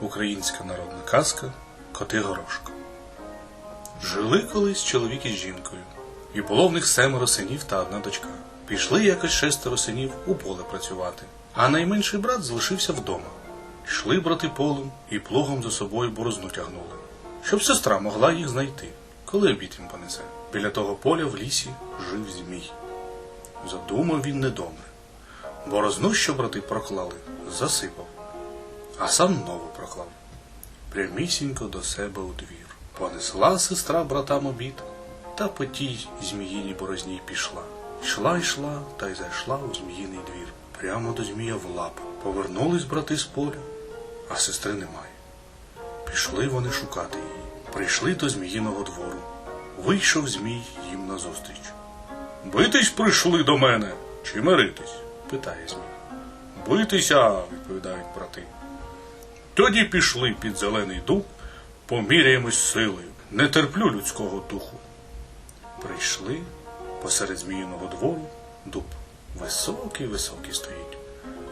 Українська народна казка Коти Горошко. Жили колись чоловік із жінкою, і було в них семеро синів та одна дочка. Пішли якось шестеро синів у поле працювати, а найменший брат залишився вдома. Йшли брати полем і плугом за собою борозну тягнули, щоб сестра могла їх знайти, коли обід їм понесе. Біля того поля в лісі жив змій. Задумав він недобре. Борозну, що брати проклали, засипав, а сам нову проклав. Прямісінько до себе у двір. Понесла сестра братам обід, та по тій зміїній борозній пішла. Йшла, йшла, та й зайшла у зміїний двір. Прямо до змія в лапу. Повернулись брати з поля, а сестри немає. Пішли вони шукати її. Прийшли до зміїного двору. Вийшов змій їм назустріч. Битись прийшли до мене чи миритись? питає змій. Битися, відповідають брати. Тоді пішли під зелений дуб, поміряємось силою. Не терплю людського духу. Прийшли посеред зміїного двору дуб. Високий, високий стоїть.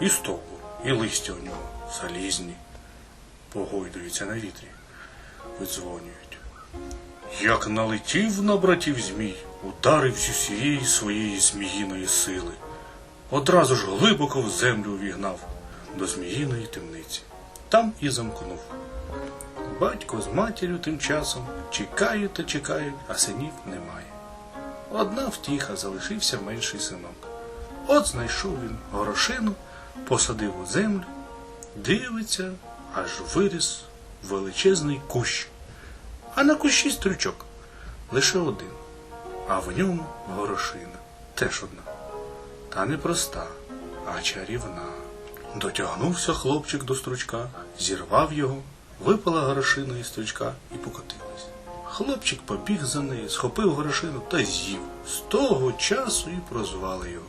І стовбур, і листя у нього залізні. Погойдуються на вітрі, видзвонюють. Як налетів на братів змій, ударив з усієї своєї зміїної сили. Одразу ж глибоко в землю увігнав до зміїної темниці. Там і замкнув. Батько з матір'ю тим часом чекають та чекають, а синів немає. Одна втіха залишився менший синок. От знайшов він горошину, посадив у землю, дивиться, аж виріс величезний кущ. А на кущі стрючок лише один, а в ньому горошина теж одна. Та не проста, а чарівна. Дотягнувся хлопчик до стручка, зірвав його, випала горошина із стручка і покотилась. Хлопчик побіг за нею, схопив горошину та з'їв. З того часу і прозвали його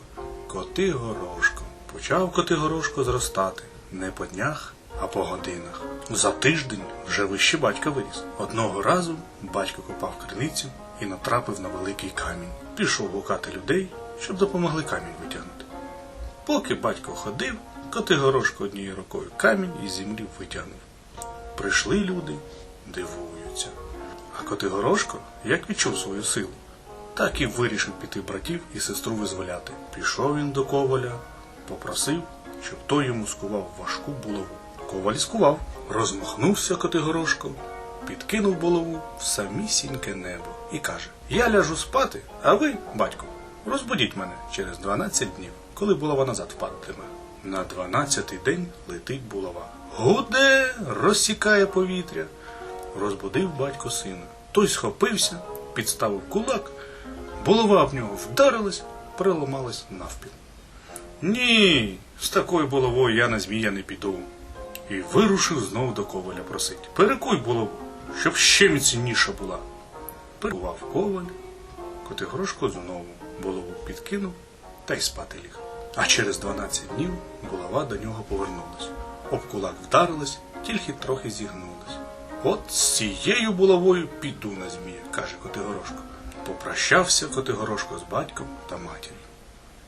Коти Горошко. Почав коти Горошко зростати не по днях, а по годинах. За тиждень вже вище батька виріс. Одного разу батько копав криницю і натрапив на великий камінь. Пішов гукати людей, щоб допомогли камінь витягнути. Поки батько ходив, Котигорошко однією рукою камінь із землі витягнув. Прийшли люди, дивуються. А Котигорошко, як відчув свою силу, так і вирішив піти братів і сестру визволяти. Пішов він до коваля, попросив, щоб той йому скував важку булаву. Коваль скував, розмахнувся Котигорошко, підкинув булаву в самісіньке небо і каже: Я ляжу спати, а ви, батько, розбудіть мене через 12 днів, коли булава назад впадатиме. На дванадцятий день летить булава. Гуде, розсікає повітря. Розбудив батько сина. Той схопився, підставив кулак, булава об нього вдарилась, переламалась навпіл. Ні, з такою булавою я на змія не піду. І вирушив знову до коваля просить. Перекуй булаву, щоб ще міцніша була. Перекував коваль, Котигорошко знову булаву підкинув та й спати ліг. А через 12 днів булава до нього повернулась. Об кулак вдарилась, тільки трохи зігнулась. От з цією булавою піду на змія, каже Котигорошко. Попрощався Котигорошко з батьком та матір'ю.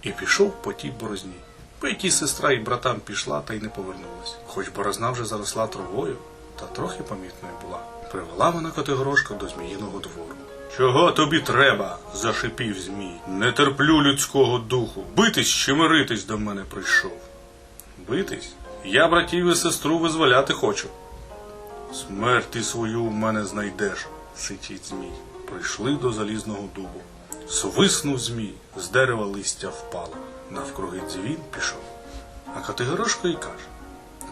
І пішов по тій борозні. По якій сестра і братам пішла та й не повернулась. Хоч борозна вже заросла травою, та трохи помітною була. Привела вона Котигорошка до зміїного двору. Чого тобі треба? зашипів Змій. Не терплю людського духу. Битись чи миритись до мене прийшов. Битись? Я братів і сестру визволяти хочу. Смерть ти свою в мене знайдеш, сичить Змій. Прийшли до залізного дубу. Свиснув Змій, з дерева листя впало. Навкруги дзвін пішов. А Категорошко й каже: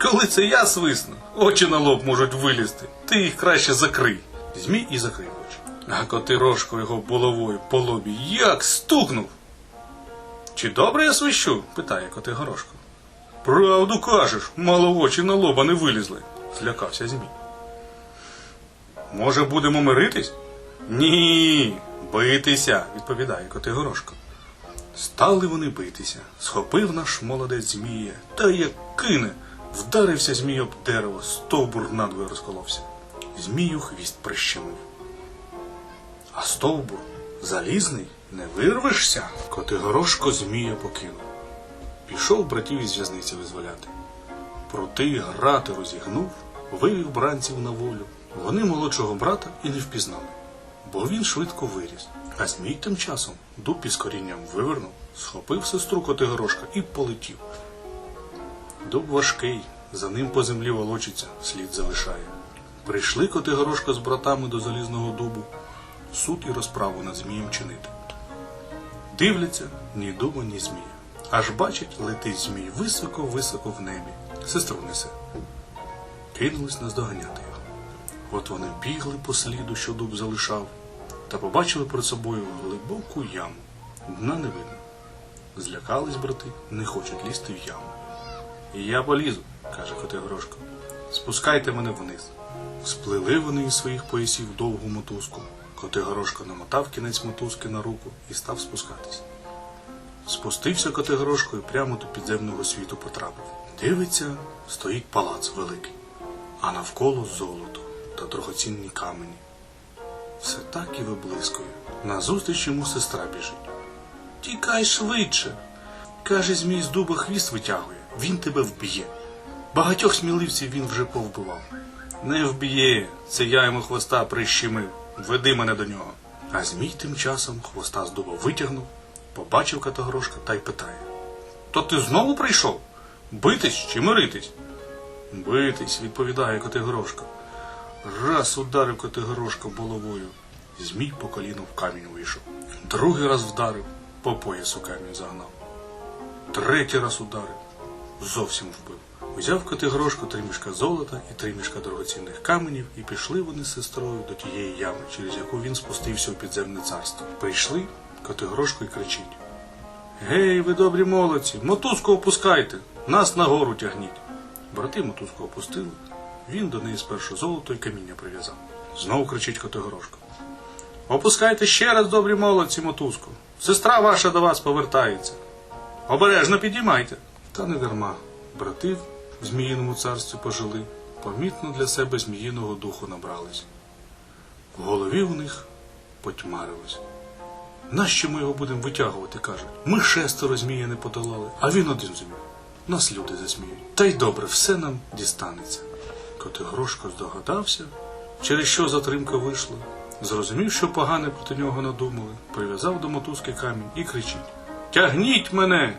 Коли це я свисну, очі на лоб можуть вилізти, ти їх краще закрий. Змій і закрив очі. А Котирожко його булавою по лобі як стукнув. Чи добре я свищу? питає Котигорошко. Правду кажеш, мало очі на лоба не вилізли, злякався Змій. Може, будемо миритись? Ні, битися, відповідає Котигорошко. Стали вони битися. Схопив наш молодець Змія, та як кине, вдарився Змій об дерево, стовбур надвоє розколовся. Змію хвіст прищемив. А стовбур залізний, не вирвешся. Котигорошко Змія покинув. Пішов братів із в'язниці визволяти. Проти грати розігнув, вивів бранців на волю. Вони молодшого брата і не впізнали, бо він швидко виріс. А змій тим часом дуб із корінням вивернув, схопив сестру Котигорошка і полетів. Дуб важкий, за ним по землі волочиться, слід залишає. Прийшли Котигорошка з братами до залізного дубу, суд і розправу над змієм чинити. Дивляться ні дуба, ні змія. Аж бачать, летить змій високо-високо в небі. Сестру несе. Кинулись наздоганяти його. От вони бігли по сліду, що дуб залишав, та побачили перед собою глибоку яму. Дна не видно. Злякались брати, не хочуть лізти в яму. Я полізу, каже Котигорошко. Спускайте мене вниз. Сплили вони із своїх поясів довгу мотузку. Котигорошко намотав кінець мотузки на руку і став спускатись. Спустився Котигорошко і прямо до підземного світу потрапив. Дивиться, стоїть палац великий, а навколо золото та дорогоцінні камені. Все так і виблискує. Назустріч йому сестра біжить. Тікай швидше. Каже, змій з дуба хвіст витягує, він тебе вб'є. Багатьох сміливців він вже повбивав. Не вб'є, це я йому хвоста прищемив. Веди мене до нього. А змій тим часом хвоста з дуба витягнув, побачив Катагорошка та й питає. То ти знову прийшов? Битись чи миритись? Битись, відповідає Котигорошка. Раз ударив Котигорошка головою, змій по коліну в камінь вийшов. Другий раз вдарив, по поясу камінь загнав. Третій раз ударив, зовсім вбив. Взяв Котигорошко три мішка золота і три мішка дорогоцінних каменів, і пішли вони з сестрою до тієї ями, через яку він спустився у підземне царство. Прийшли, Котигорошко і кричить. Гей, ви добрі молодці, мотузку опускайте, нас нагору тягніть. Брати мотузку опустили, він до неї спершу золото і каміння прив'язав. Знову кричить Котигорошко. Опускайте ще раз, добрі молодці, мотузку. Сестра ваша до вас повертається. Обережно підіймайте. Та не дарма. Брати в Зміїному царстві пожили, помітно для себе зміїного духу набрались. В голові у них потьмарилось. Нащо ми його будемо витягувати, каже. Ми шестеро змія не подолали, а він один змій. Нас люди засміють. Та й добре, все нам дістанеться. Котигорошко здогадався, через що затримка вийшла. Зрозумів, що погане проти нього надумали, прив'язав до мотузки камінь і кричить Тягніть мене!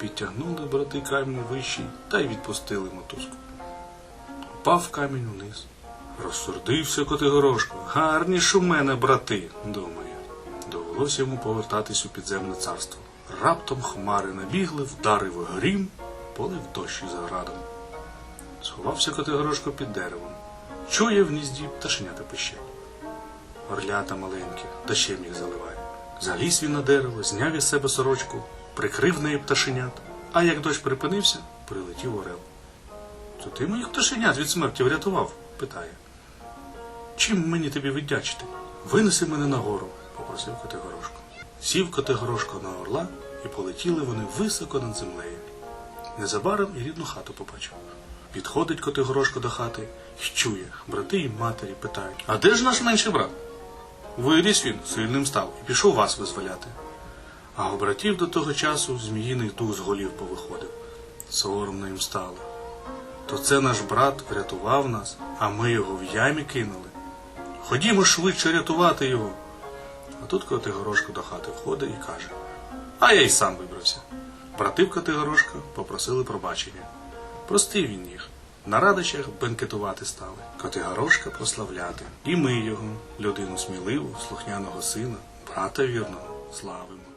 Підтягнули брати камінь вищий та й відпустили мотузку. Впав камінь униз. Розсердився Котигорошко. Гарні ж у мене, брати, думає. Довелося йому повертатись у підземне царство. Раптом хмари набігли, вдарив грім, полив дощ із градом. Сховався Котигорошко під деревом. Чує в гнізді пташенята пищать. Орлята маленькі, дощем їх заливає. Заліз він на дерево, зняв із себе сорочку, прикрив неї пташенят, а як дощ припинився, прилетів орел. То ти моїх пташенят від смерті врятував? питає. Чим мені тобі віддячити? Винеси мене нагору, попросив Котигорошко. Сів Котигорошко на орла, і полетіли вони високо над землею. Незабаром і рідну хату побачив. Підходить Котигорошко до хати і чує, брати і матері питають: А де ж наш менший брат? Виріс він, сильним став, і пішов вас визволяти. А у братів до того часу зміїний дух з голів повиходив. Соромно їм стало. То це наш брат врятував нас, а ми його в ямі кинули. Ходімо швидше рятувати його. А тут Котигорошко до хати входить і каже: А я й сам вибрався. Брати в попросили пробачення. Простив він їх. На радощах бенкетувати стали, Котигорошка прославляти. І ми його, людину сміливу, слухняного сина, брата вірного, славимо.